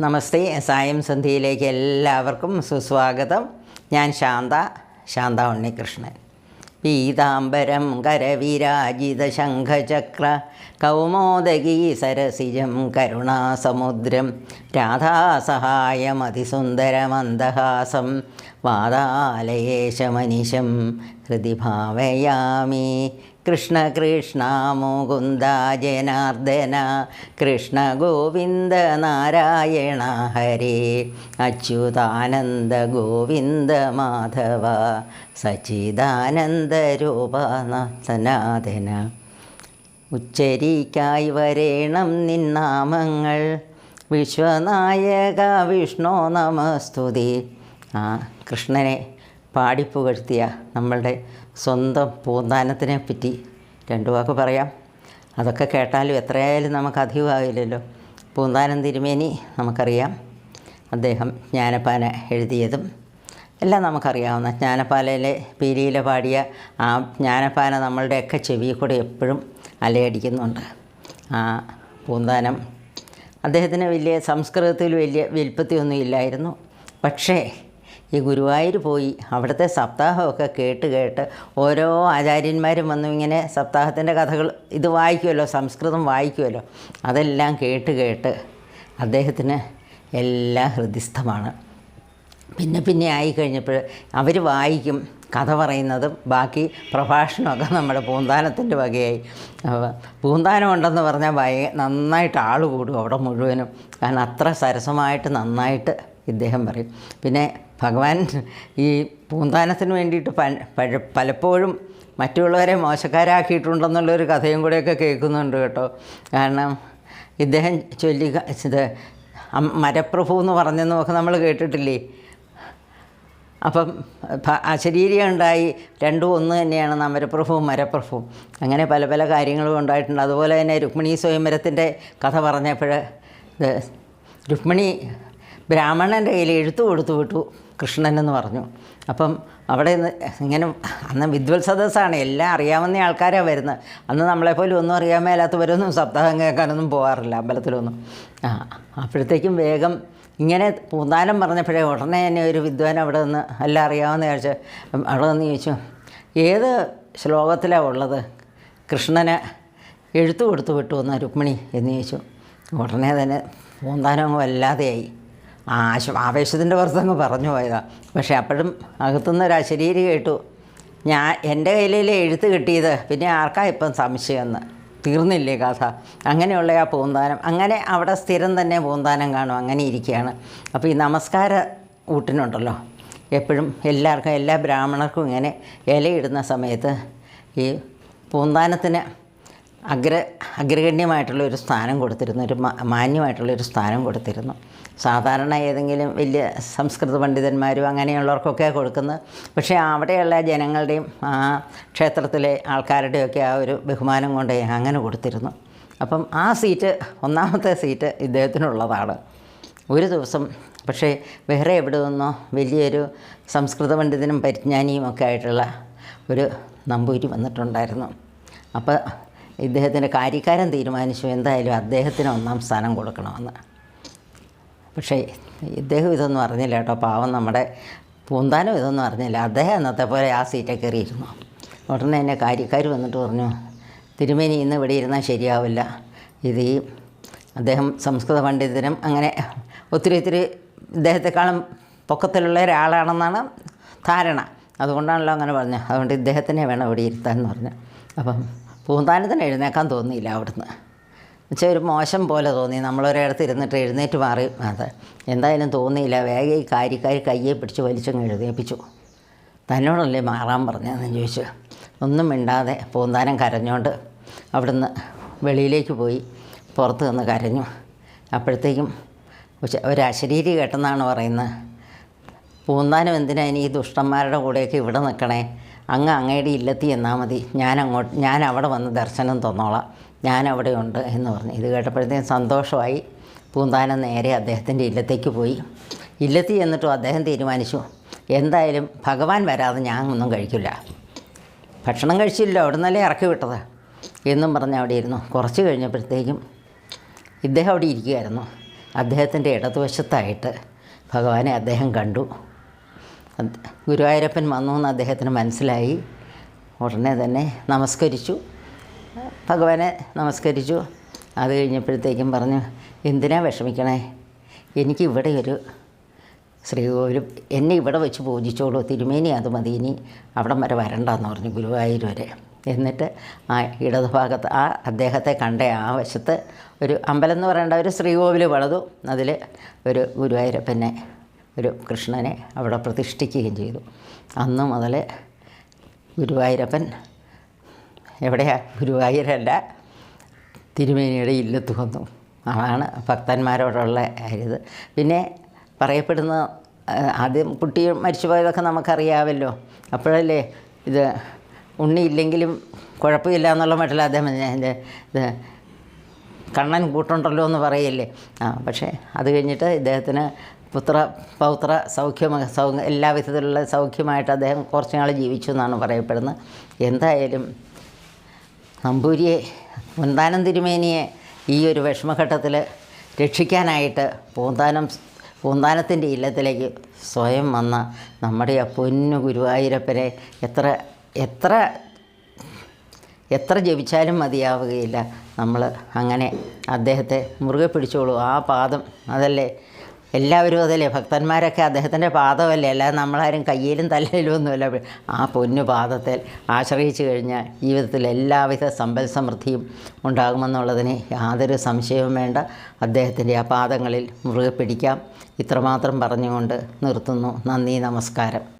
നമസ്തേ. സായം സന്ധ്യയിലേക്ക് എല്ലാവർക്കും സുസ്വാഗതം. ഞാൻ ശാന്ത ശാന്ത ഉണ്ണികൃഷ്ണൻ. പീതാംബരം കരവിരാജിത ശംഖചക്ര കൗമോദകി സരസിജം കരുണാസമുദ്രം രാധാസഹായമതിസുന്ദരമന്ദഹാസം വാതാലയേശമനിശം ഹൃദി ഭാവയാമി. കൃഷ്ണ കൃഷ്ണ മുകുന്ദ ജനാർദ്ദന. കൃഷ്ണ ഗോവിന്ദ നാരായണ ഹരേ. അച്യുതാനന്ദ ഗോവിന്ദ മാധവ. സച്ചിദാനന്ദ രൂപ സനാതന ഉച്ചരിക്കായി വരേണം നിന്നാമങ്ങൾ വിശ്വനായക വിഷ്ണോ നമസ്തുതി. കൃഷ്ണനെ പാടിപ്പുകഴ്ത്തിയ നമ്മളുടെ സ്വന്തം പൂന്താനത്തിനെ പറ്റി രണ്ടു വാക്ക് പറയാം. അതൊക്കെ കേട്ടാലും എത്രയായാലും നമുക്ക് അധികമാവില്ലല്ലോ. പൂന്താനം തിരുമേനി നമുക്കറിയാം. അദ്ദേഹം ജ്ഞാനപ്പാന എഴുതിയതും എല്ലാം നമുക്കറിയാവുന്ന ജ്ഞാനപ്പാലയിലെ പീലിയില പാടിയ ആ ജ്ഞാനപ്പാന നമ്മളുടെയൊക്കെ ചെവിയിൽ കൂടെ എപ്പോഴും അലയടിക്കുന്നുണ്ട്. ആ പൂന്താനം അദ്ദേഹത്തിന് വലിയ സംസ്കൃതത്തിൽ വലിയ വിൽപ്പത്തിയൊന്നും ഇല്ലായിരുന്നു. പക്ഷേ ഈ ഗുരുവായൂർ പോയി. അവിടുത്തെ സപ്താഹമൊക്കെ കേട്ട് കേട്ട് ഓരോ ആചാര്യന്മാരും വന്നു ഇങ്ങനെ സപ്താഹത്തിന്റെ കഥകൾ ഇത് വായിക്കുമല്ലോ സംസ്കൃതം വായിക്കുമല്ലോ അതെല്ലാം കേട്ട് കേട്ട് അദ്ദേഹത്തിന് എല്ലാം ഹൃദിസ്ഥമാണ്. പിന്നെ പിന്നെ ആയി കഴിഞ്ഞപ്പോൾ അവർ വായിക്കും കഥ പറയുന്നതും ബാക്കി പ്രഭാഷണമൊക്കെ നമ്മുടെ പൂന്താനത്തിന്റെ വകയായി. പൂന്താനം ഉണ്ടെന്ന് പറഞ്ഞാൽ ഭയ നന്നായിട്ട് ആൾ കൂടും അവിടെ മുഴുവനും. കാരണം അത്ര സരസമായിട്ട് നന്നായിട്ട് ഇദ്ദേഹം പറയും. പിന്നെ ഭഗവാൻ ഈ പൂന്താനത്തിന് വേണ്ടിയിട്ട് പലപ്പോഴും മറ്റുള്ളവരെ മോശക്കാരാക്കിയിട്ടുണ്ടെന്നുള്ളൊരു കഥയും കൂടെയൊക്കെ കേൾക്കുന്നുണ്ട് കേട്ടോ. കാരണം ഇദ്ദേഹം ചൊല്ലി ഇത് മരപ്രഭു എന്ന് പറഞ്ഞെന്നൊക്കെ നമ്മൾ കേട്ടിട്ടില്ലേ? അപ്പം അശരീരം ഉണ്ടായി രണ്ടും ഒന്ന് തന്നെയാണ് നമരപ്രഭുവും മരപ്രഭുവും അങ്ങനെ പല പല കാര്യങ്ങളും ഉണ്ടായിട്ടുണ്ട്. അതുപോലെ തന്നെ രുക്മിണി സ്വയംവരത്തിന്റെ കഥ പറഞ്ഞപ്പോൾ രുക്മിണി ബ്രാഹ്മണന്റെ കയ്യിൽ എഴുത്തു കൊടുത്തു വിട്ടു. കൃഷ്ണനെന്ന് പറഞ്ഞു. അപ്പം അവിടെ ഇങ്ങനെ അന്ന് വിദ്വൽ സദസ്സാണ് എല്ലാം അറിയാവുന്ന ആൾക്കാരാണ് വരുന്നത്. അന്ന് നമ്മളെപ്പോലും ഒന്നും അറിയാൻ മേലാത്തവരൊന്നും സപ്താഹം കേൾക്കാനൊന്നും പോകാറില്ല അമ്പലത്തിലൊന്നും. ആ അപ്പോഴത്തേക്കും വേഗം ഇങ്ങനെ പൂന്താനം പറഞ്ഞപ്പോഴേ ഉടനെ തന്നെ ഒരു വിദ്വാൻ അവിടെ നിന്ന് എല്ലാം അറിയാവുന്ന ചോദിച്ചു അവിടെ നിന്ന് ചോദിച്ചു ഏത് ശ്ലോകത്തിലാണ് ഉള്ളത്? കൃഷ്ണന് എഴുത്തു കൊടുത്തു വിട്ടു വന്ന രുക്മിണി? എന്ന് ചോദിച്ചു. ഉടനെ തന്നെ പൂന്താനം വല്ലാതെയായി. ആശ ആവേശത്തിന്റെ പുറത്തങ്ങ് പറഞ്ഞു പോയതാണ് പക്ഷേ അപ്പോഴും അകത്തുനിന്ന് ഒരു അശരീരി കേട്ടു. ഞാൻ എന്റെ കയ്യിലെ എഴുത്ത് കിട്ടിയത്? പിന്നെ ആർക്കാ ഇപ്പം സംശയമെന്ന്? തീർന്നില്ലേ കഥ അങ്ങനെയുള്ള ആ പൂന്താനം. അങ്ങനെ അവിടെ സ്ഥിരം തന്നെ പൂന്താനം കാണും. അങ്ങനെ ഇരിക്കുകയാണ്. അപ്പോൾ ഈ നമസ്കാര ഊട്ടിനുണ്ടല്ലോ. എപ്പോഴും എല്ലാവർക്കും എല്ലാ ബ്രാഹ്മണർക്കും ഇങ്ങനെ ഇലയിടുന്ന സമയത്ത് ഈ പൂന്താനത്തിന് അഗ്ര അഗ്രഗണ്യമായിട്ടുള്ള ഒരു സ്ഥാനം കൊടുത്തിരുന്നു ഒരു മാന്യമായിട്ടുള്ള മാന്യമായിട്ടുള്ളൊരു സ്ഥാനം കൊടുത്തിരുന്നു. സാധാരണ ഏതെങ്കിലും വലിയ സംസ്കൃത പണ്ഡിതന്മാരും അങ്ങനെയുള്ളവർക്കൊക്കെ കൊടുക്കുന്നത്. പക്ഷേ അവിടെയുള്ള ജനങ്ങളുടെയും ആ ക്ഷേത്രത്തിലെ ആൾക്കാരുടെയൊക്കെ ആ ഒരു ബഹുമാനം കൊണ്ട് അങ്ങനെ കൊടുത്തിരുന്നു. അപ്പം ആ സീറ്റ് ഒന്നാമത്തെ സീറ്റ് ഇദ്ദേഹത്തിനുള്ളതാണ്. ഒരു ദിവസം പക്ഷേ വേറെ എവിടെ നിന്നോ വലിയൊരു സംസ്കൃത പണ്ഡിതനും പരിജ്ഞാനിയും ഒക്കെ ആയിട്ടുള്ള ഒരു നമ്പൂരി വന്നിട്ടുണ്ടായിരുന്നു. അപ്പോൾ ഇദ്ദേഹത്തിന്റെ കാര്യക്കാരൻ തീരുമാനിച്ചു. എന്തായാലും അദ്ദേഹത്തിന് ഒന്നാം സ്ഥാനം കൊടുക്കണമെന്ന്. പക്ഷേ ഇദ്ദേഹം ഇതൊന്നും അറിഞ്ഞില്ല കേട്ടോ. പാവം നമ്മുടെ പൂന്താനം ഇതൊന്നും അറിഞ്ഞില്ല. അദ്ദേഹം അന്നത്തെ പോലെ ആ സീറ്റിൽ കയറിയിരുന്നു. ഉടനെ എന്നെ കാര്യക്കാർ വന്നിട്ട് പറഞ്ഞു തിരുമേനി ഇന്ന് ഇവിടെ ഇരുന്നാൽ ശരിയാവില്ല. ഇത് ഈ അദ്ദേഹം സംസ്കൃത പണ്ഡിതനും അങ്ങനെ ഒത്തിരി ഒത്തിരി ഇദ്ദേഹത്തെക്കാളും പൊക്കത്തിലുള്ള ഒരാളാണെന്നാണ് ധാരണ. അതുകൊണ്ടാണല്ലോ അങ്ങനെ പറഞ്ഞത്. അതുകൊണ്ട് ഇദ്ദേഹത്തിനെ വേണം ഇവിടെ ഇരുത്താൻ എന്ന് പറഞ്ഞു. അപ്പം പൂന്താനത്തിന് എഴുന്നേക്കാൻ തോന്നിയില്ല അവിടുന്ന്. എന്നുവെച്ചാൽ ഒരു മോശം പോലെ തോന്നി. നമ്മളൊരിടത്ത് ഇരുന്നിട്ട് എഴുന്നേറ്റ് മാറി. അത് എന്തായാലും തോന്നിയില്ല. വേഗം ഈ കാര്യക്കാർ കയ്യെ പിടിച്ച് വലിച്ചങ്ങ് എഴുതേപ്പിച്ചു തന്നോടല്ലേ മാറാൻ പറഞ്ഞതെന്ന് ചോദിച്ചു. ഒന്നും മിണ്ടാതെ പൂന്താനം കരഞ്ഞോണ്ട് അവിടുന്ന് വെളിയിലേക്ക് പോയി പുറത്ത് നിന്ന് കരഞ്ഞു. അപ്പോഴത്തേക്കും ഒരു അശരീരി കേട്ടെന്നാണ് പറയുന്നത്. പൂന്താനം എന്തിനാ ഇനി ഈ ദുഷ്ടന്മാരുടെ കൂടെയൊക്കെ ഇവിടെ നിൽക്കണേ? അങ്ങ് അങ്ങയുടെ ഇല്ലത്തി എന്നാൽ മതി. ഞാൻ അങ്ങോട്ട് ഞാൻ അവിടെ വന്ന് ദർശനം തന്നോളാം. ഞാൻ അവിടെ ഉണ്ട് എന്ന് പറഞ്ഞു. ഇത് കേട്ടപ്പോഴത്തേക്കും സന്തോഷമായി. പൂന്താനം നേരെ അദ്ദേഹത്തിന്റെ ഇല്ലത്തേക്ക് പോയി. ഇല്ലത്തി എന്നിട്ടും അദ്ദേഹം തീരുമാനിച്ചു. എന്തായാലും ഭഗവാൻ വരാതെ ഞാൻ ഒന്നും കഴിക്കില്ല. ഭക്ഷണം കഴിച്ചില്ല. അവിടെ നിന്നല്ലേ ഇറക്കി വിട്ടത്? എന്നും പറഞ്ഞ് അവിടെ ഇരുന്നു. കുറച്ച് കഴിഞ്ഞപ്പോഴത്തേക്കും ഇദ്ദേഹം അവിടെ ഇരിക്കുകയായിരുന്നു. അദ്ദേഹത്തിന്റെ ഇടതുവശത്തായിട്ട് ഭഗവാനെ അദ്ദേഹം കണ്ടു. ഗുരുവായൂരപ്പൻ വന്നു എന്ന് അദ്ദേഹത്തിന് മനസ്സിലായി. ഉടനെ തന്നെ നമസ്കരിച്ചു. ഭഗവാനെ നമസ്കരിച്ചു. അത് കഴിഞ്ഞപ്പോഴത്തേക്കും പറഞ്ഞു എന്തിനാ വിഷമിക്കണേ? എനിക്ക് ഇവിടെ ഒരു ശ്രീകോവിലും എന്നെ ഇവിടെ വെച്ച് പൂജിച്ചോളൂ. തിരുമേനി അത് മതി. ഇനി അവിടം വരെ വരണ്ടെന്ന് പറഞ്ഞു ഗുരുവായൂർ വരെ. എന്നിട്ട് ആ ഇടതുഭാഗത്ത് ആ അദ്ദേഹത്തെ കണ്ട ആ വശത്ത് ഒരു അമ്പലം എന്ന് പറയേണ്ട ഒരു ശ്രീകോവിൽ വളതു. അതിൽ ഒരു ഗുരുവായൂരപ്പനെ ഒരു കൃഷ്ണനെ അവിടെ പ്രതിഷ്ഠിക്കുകയും ചെയ്തു. അന്ന് മുതൽ ഗുരുവായൂരപ്പൻ എവിടെയാ? ഗുരുവായൂരല്ല തിരുമേനിയുടെ ഇല്ലത്ത് വന്നു. അതാണ് ഭക്തന്മാരോടുള്ള ഇത്. പിന്നെ പറയപ്പെടുന്ന ആദ്യം കുട്ടി മരിച്ചു പോയതൊക്കെ നമുക്കറിയാമല്ലോ. അപ്പോഴല്ലേ ഇത് ഉണ്ണിയില്ലെങ്കിലും കുഴപ്പമില്ല എന്നുള്ള മട്ടിൽ അദ്ദേഹം എന്റെ ഇത് കണ്ണൻ കൂട്ടുണ്ടല്ലോ എന്ന് പറയല്ലേ. ആ പക്ഷേ അത് കഴിഞ്ഞിട്ട് ഇദ്ദേഹത്തിന് പുത്ര പൗത്ര സൗഖ്യം സൗ എല്ലാവിധത്തിലുള്ള സൗഖ്യമായിട്ട് അദ്ദേഹം കുറച്ച് നാൾ ജീവിച്ചു എന്നാണ് പറയപ്പെടുന്നത്. എന്തായാലും നമ്പൂരിയെ മുന്താനം തിരുമേനിയെ ഈ ഒരു വിഷമഘട്ടത്തിൽ രക്ഷിക്കാനായിട്ട് പൂന്താനം പൂന്താനത്തിന്റെ ഇല്ലത്തിലേക്ക് സ്വയം വന്ന നമ്മുടെ ആ പൊന്നു ഗുരുവായൂരപ്പനെ എത്ര എത്ര എത്ര ജപിച്ചാലും മതിയാവുകയില്ല. നമ്മൾ അങ്ങനെ അദ്ദേഹത്തെ മുറുകെ പിടിച്ചോളൂ. ആ പാദം അതല്ലേ? എല്ലാവരും അതല്ലേ ഭക്തന്മാരൊക്കെ അദ്ദേഹത്തിന്റെ പാദമല്ലേ? അല്ലാതെ നമ്മളാരും കയ്യിലും തലയിലും ഒന്നുമല്ല. ആ പൊന്നു പാദത്തിൽ ആശ്രയിച്ചു കഴിഞ്ഞാൽ ജീവിതത്തിൽ എല്ലാവിധ സമ്പൽ സമൃദ്ധിയും ഉണ്ടാകുമെന്നുള്ളതിന് യാതൊരു സംശയവും വേണ്ട. അദ്ദേഹത്തിന്റെ ആ പാദങ്ങളിൽ മുറുകെ പിടിക്കാം. ഇത്രമാത്രം പറഞ്ഞുകൊണ്ട് നിർത്തുന്നു. നന്ദി നമസ്കാരം.